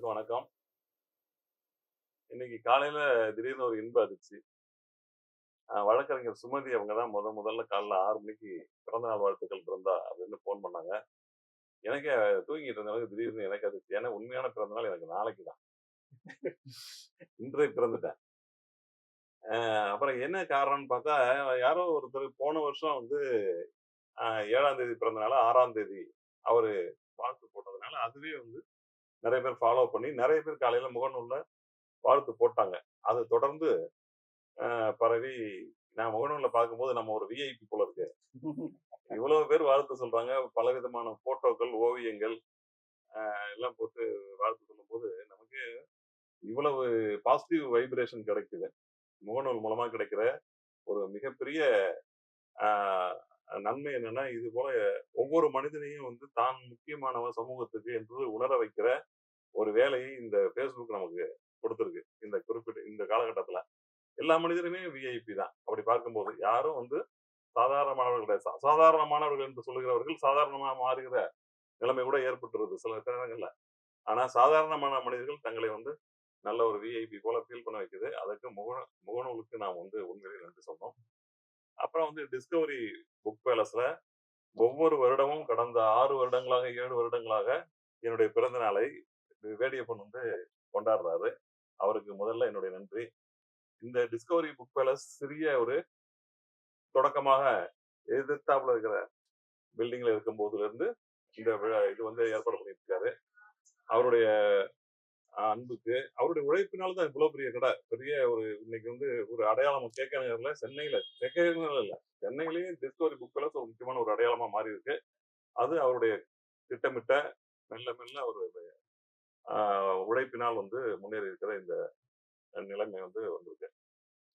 அனைவருக்கும் வணக்கம். இன்னைக்கு காலையில திடீர்னு ஒரு இன்ப அதிர்ச்சி. வழக்கறிஞர் சுமதி அவங்க தான் முத முதல்ல காலைல ஆறு மணிக்கு பிறந்த நாள் வாழ்த்துக்கள் இருந்தா அப்படின்னு ஃபோன் பண்ணாங்க. எனக்கே தூங்கிட்டு இருந்தவங்க திடீர்னு எனக்கு அதிர்ச்சி. ஏன்னா உண்மையான பிறந்த நாள் எனக்கு நாளைக்கு தான். இன்றைய பிறந்துட்டேன். ஆஹ் அப்புறம் என்ன காரணம்னு பார்த்தா யாரோ ஒருத்தர் போன வருஷம் வந்து ஏழாம் தேதி பிறந்தனால ஆறாம் தேதி அவரு வாழ்த்து போட்டதுனால அதுவே வந்து நிறைய பேர் ஃபாலோ பண்ணி நிறைய பேர் காலையில முகநூல்ல வாழ்த்து போட்டாங்க. அதை தொடர்ந்து ஆஹ் பரவி நான் முகநூலில் பார்க்கும்போது நம்ம ஒரு விஐபி போல இருக்கு. இவ்வளவு பேர் வாழ்த்து சொல்றாங்க. பலவிதமான போட்டோக்கள் ஓவியங்கள் ஆஹ் எல்லாம் போட்டு வாழ்த்து சொல்லும்போது நமக்கு இவ்வளவு பாசிட்டிவ் வைப்ரேஷன் கிடைக்குது. முகநூல் மூலமா கிடைக்கிற ஒரு மிகப்பெரிய ஆஹ் நன்மை என்னன்னா இது போல ஒவ்வொரு மனிதனையும் வந்து தான் முக்கியமானவன் சமூகத்துக்கு என்று உணர வைக்கிற ஒரு வேலையை இந்த ஃபேஸ்புக் நமக்கு கொடுத்துருக்கு. இந்த குறிப்பிட்ட இந்த காலகட்டத்துல. எல்லா மனிதருமே விஐபி தான். அப்படி பார்க்கும்போது யாரும் வந்து சாதாரணமானவர்கள் கிடையாது. சா- சாதாரணமானவர்கள் என்று சொல்லுகிறவர்கள் சாதாரணமாக மாறுகிற நிலைமை கூட ஏற்பட்டுருது சில நேரங்கள்ல. ஆனா சாதாரணமான மனிதர்கள் தங்களை வந்து நல்ல ஒரு விஐபி போல ஃபீல் பண்ண வைக்குது. அதுக்கு முக முகநூலுக்கு நாம் வந்து உண்மையிலே நன்றி சொன்னோம் அப்புறம் வந்து டிஸ்கவரி புக் பேலஸ்ல ஒவ்வொரு வருடமும் கடந்த ஆறு வருடங்களாக ஏழு வருடங்களாக என்னுடைய பிறந்த நாளை வேடியப்பன் வந்து கொண்டாடுறாரு. அவருக்கு முதல்ல என்னுடைய நன்றி. இந்த டிஸ்கவரி புக் பேலஸ் சிறிய ஒரு தொடக்கமாக எதிர்த்தாப்புல இருக்கிற பில்டிங்ல இருக்கும் போதுல இருந்து இந்த விழா இது வந்து ஏற்பாடு பண்ணியிருக்காரு. அவருடைய அன்புக்கு. அவருடைய உழைப்பினால தான் இவ்வளவு பெரிய கடை. பெரிய ஒரு இன்னைக்கு வந்து ஒரு அடையாளம் கேட்க நகர்ல சென்னையில கேட்க இல்ல. சென்னையிலேயே டிஸ்கவரி புக் பேலஸ் ஒரு முக்கியமான ஒரு அடையாளமா மாறி இருக்கு. அது அவருடைய திட்டமிட்ட மெல்ல மெல்ல அவருடைய உழைப்பினால் வந்து முன்னேறி இருக்கிற இந்த நிலைமை வந்து வந்திருக்கு.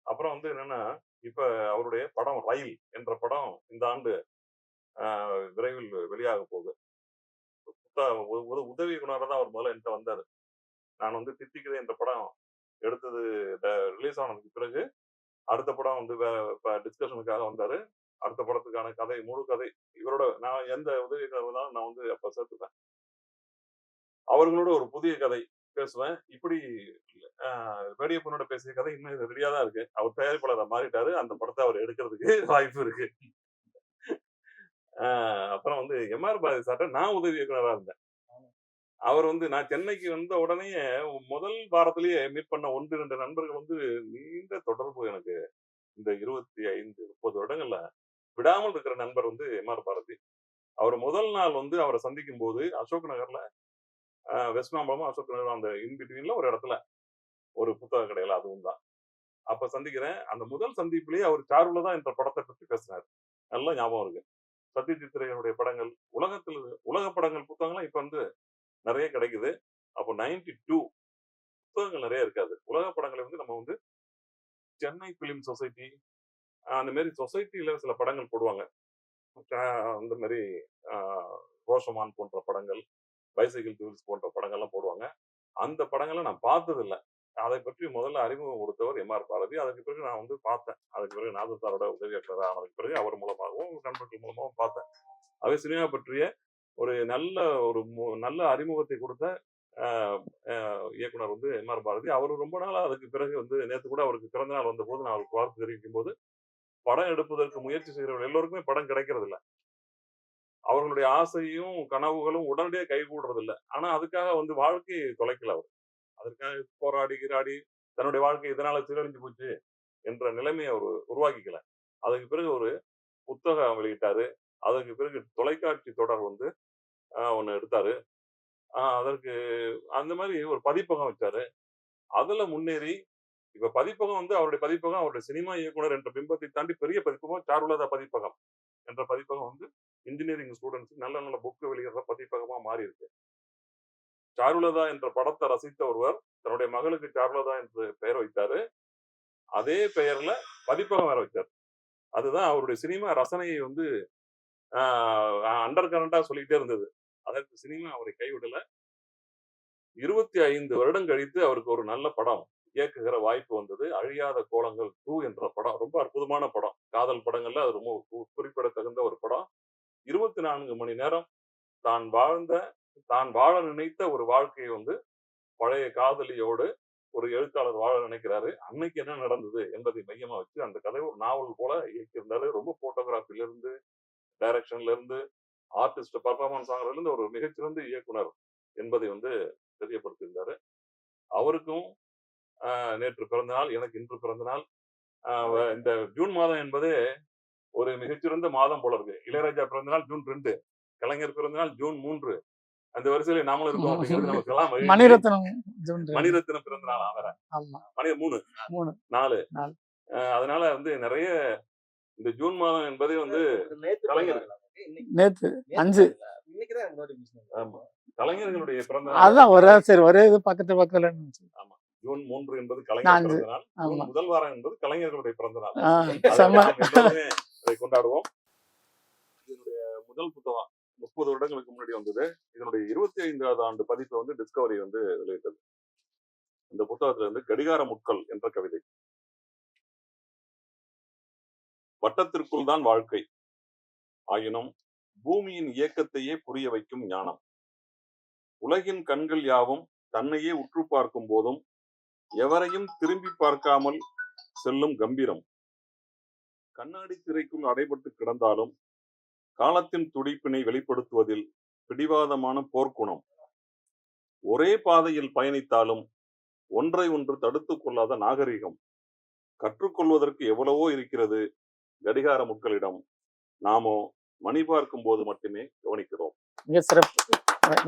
அப்புறம் வந்து என்னன்னா இப்ப அவருடைய படம் ரயில் என்ற படம் இந்த ஆண்டு விரைவில் வெளியாக போகுது. உதவி இயக்குனராக தான் அவர் முதல்ல என்கிட்ட வந்தாரு. நான் வந்து தித்திக்குது இந்த படம் எடுத்தது ரிலீஸ் ஆனதுக்கு பிறகு அடுத்த படம் வந்து டிஸ்கஷனுக்காக வந்தாரு. அடுத்த படத்துக்கான கதை முழு கதை இவரோட நான் எந்த உதவி தான் நான் வந்து அப்ப சேர்த்துப்பேன். அவர்களோட ஒரு புதிய கதை பேசுவேன். இப்படி ஆஹ், வேடியப்பனோட பேசிய கதை இன்னும் ரெடியா தான் இருக்கு. அவர் தயாரிப்பாளரை மாறிட்டாரு. அந்த படத்தை அவர் எடுக்கிறதுக்கு வாய்ப்பு இருக்கு. ஆஹ், அப்புறம் வந்து எம்ஆர் பாரதி சார்ட்ட நான் உதவி இயக்குனராக இருந்தேன். அவர் வந்து நான் சென்னைக்கு வந்த உடனே முதல் வாரத்திலேயே மீட் பண்ண ஒன்று ரெண்டு நண்பர்கள் வந்து நீண்ட தொடர்பு எனக்கு. இந்த இருபத்தி ஐந்து முப்பது வருடங்கள்ல விடாமல் இருக்கிற நண்பர் வந்து எம்ஆர் பாரதி. அவர் முதல் நாள் வந்து அவரை சந்திக்கும் போது அசோக் நகர்ல ஆஹ், வெஸ்ட் மாம்பலமும் அசோக் நகர் அந்த இன்பிட்வீன்ல ஒரு இடத்துல ஒரு புத்தக கடையில அதுவும் தான். அப்ப சந்திக்கிறேன். அந்த முதல் சந்திப்பிலேயே அவர் சார்வுலதான் இந்த படத்தை பற்றி பேசினார். நல்லா ஞாபகம் இருக்கு. சத்யஜித் ரேயனுடைய படங்கள் உலகத்தில் உலக படங்கள் புத்தகங்கள்லாம் இப்ப வந்து நிறைய கிடைக்குது. அப்போ நைன்டி டூ புத்தகங்கள் நிறைய இருக்காது உலக படங்களை வந்து நம்ம வந்து சென்னை பிலிம் சொசைட்டி அந்த மாதிரி சொசைட்டியில சில படங்கள் போடுவாங்க. அந்த மாதிரி ஆஹ் ரோஷமான் போன்ற படங்கள் பைசைக்கிள் டூல்ஸ் போன்ற படங்கள்லாம் போடுவாங்க. அந்த படங்களை நான் பார்த்தது அதை பற்றி முதல்ல அறிமுகம் கொடுத்தவர் எம்ஆர் பாரதி. அதுக்கு பிறகு நான் வந்து பார்த்தேன். அதுக்கு பிறகு நாதர் சாரோட உதவியாளர் ஆனதுக்கு பிறகு அவர் மூலமாகவும் நண்பர்கள் மூலமாகவும் பார்த்தேன். அவை சினிமா பற்றிய ஒரு நல்ல ஒரு மு- நல்ல அறிமுகத்தை கொடுத்த ஆஹ், இயக்குனர் வந்து எம்ஆர் பாரதி. அவர் ரொம்ப நாளா அதுக்கு பிறகு வந்து நேற்று கூட அவருக்கு பிறந்த நாள் வந்தபோது நான் அவருக்கு வாழ்த்து தெரிவிக்கும் போது படம் எடுப்பதற்கு முயற்சி செய்கிறவர்கள் எல்லோருக்குமே படம் கிடைக்கிறது இல்லை அவர்களுடைய ஆசையும் கனவுகளும் உடனடியாக கைகூடுறது இல்லை ஆனா அதுக்காக வந்து வாழ்க்கையை தொலைக்கல அவர். அதற்காக போராடி கிராடி தன்னுடைய வாழ்க்கை இதனால சீரழிஞ்சு போச்சு என்ற நிலைமையை அவர் உருவாக்கிக்கல. அதுக்கு பிறகு ஒரு புத்தகம் வெளியிட்டாரு. அதுக்கு பிறகு தொலைக்காட்சி தொடர் வந்து ஒன்று எடுத்தாரு. ஆஹ் அதற்கு அந்த மாதிரி ஒரு பதிப்பகம் வச்சாரு. அதுல முன்னேறி இப்ப பதிப்பகம் வந்து அவருடைய பதிப்பகம் அவருடைய சினிமா இயக்குனர் என்ற பிம்பத்தை தாண்டி பெரிய பதிப்பகம் சாருலதா பதிப்பகம் என்ற பதிப்பகம் வந்து இன்ஜினியரிங் ஸ்டூடெண்ட்ஸ் நல்ல நல்ல புக்கு வெளியிடுற பதிப்பகமா மாறி இருக்கு சாருலதா என்ற படத்தை ரசித்த ஒருவர் தன்னுடைய மகளுக்கு சாருலதா என்று பெயர் வைத்தாரு. அதே பெயர்ல பதிப்பகம் வேற வைத்தார் அதுதான் அவருடைய சினிமா ரசனையை வந்து அண்டர் கரண்டா சொல்லிக்கிட்டே இருந்தது. அதற்கு சினிமா அவரை கைவிடல. இருபத்தி ஐந்து வருடம் கழித்து அவருக்கு ஒரு நல்ல படம் இயக்குகிற வாய்ப்பு வந்தது. அழியாத கோலங்கள் டூ என்ற படம். ரொம்ப அற்புதமான படம். காதல் படங்கள்ல அது ரொம்ப கு- குறிப்பிடத்தகுந்த ஒரு படம். இருபத்தி நான்கு மணி நேரம் தான் வாழ்ந்த தான் வாழ நினைத்த ஒரு வாழ்க்கையை வந்து பழைய காதலியோடு ஒரு எழுத்தாளர் வாழ நினைக்கிறாரு. அன்னைக்கு என்ன நடந்தது என்பதை மையமா வச்சு அந்த கதை ஒரு நாவல் போல இயக்கியிருந்தாரு. ரொம்ப போட்டோகிராஃபில இருந்து டைரக்ஷன்ல இருந்து ஆர்டிஸ்ட் பர்ஃபார்மன்ஸ் ஆகிறதுல இருந்து ஒரு மிகச்சிறந்த இயக்குனர் என்பதை வந்து தெரியப்படுத்தியிருந்தாரு. அவருக்கும் நேற்று பிறந்த நாள் எனக்கு இன்று பிறந்த நாள். இந்த ஜூன் மாதம் என்பது ஒரு மிகச்சிறந்த மாதம் போல இருக்கு. இளையராஜா பிறந்த நாள் ஜூன் ரெண்டு கலைஞர் பிறந்த நாள் ஜூன் மூன்று. அந்த வரிசையில நாமளும் இருக்கோம் அப்படிங்கிறது நமக்கு. மணிரத்னம் பிறந்த நாள் ஆமா. மணி மூணு. மூணு. நாலு. அதனால வந்து நிறைய இந்த ஜூன் மாதம் என்பதே வந்து கலைஞர். நேத்து அஞ்சு. ஆமா. கலைஞர்களுடைய பிறந்த அதுதான் ஒரே சரி ஒரே இது பக்கத்து பக்கத்துல இருந்துச்சு. ஜூன் மூன்று என்பது. கலைஞர் பிறந்த நாள் ஆமா. முதல் வாரம் என்பது கலைஞர்களுடைய பிறந்த நாள் கொண்டாடுவோம். இதனுடைய முதல் புத்தகம் முப்பது வருடங்களுக்கு முன்னாடி வந்தது. இதனுடைய இருபத்தி ஐந்தாவது ஆண்டு பதிப்பை வந்து டிஸ்கவரி வந்து வெளியிட்டது. இந்த புத்தகத்துல இருந்து கடிகார முட்கள் என்ற கவிதை. வட்டத்திற்குள் தான் வாழ்க்கை. ஆயினும் பூமியின் இயக்கத்தையே புரிய வைக்கும் ஞானம். உலகின் கண்கள் யாவும் தன்னையே உற்று பார்க்கும் போதும் எவரையும் திரும்பி பார்க்காமல் செல்லும் கம்பீரம். கண்ணாடி திரைக்குள் அடைபட்டு கிடந்தாலும் காலத்தின் துடிப்பினை வெளிப்படுத்துவதில் பிடிவாதமான போர்க்குணம். ஒரே பாதையில் பயணித்தாலும் ஒன்றை ஒன்று தடுத்துக் கொள்ளாத நாகரிகம். கற்றுக்கொள்வதற்கு எவ்வளவோ இருக்கிறது கடிகார முட்களிடம் நாமோ மணி பார்க்கும் போது மட்டுமே கவனிக்கிறோம். மிக சிறப்பு.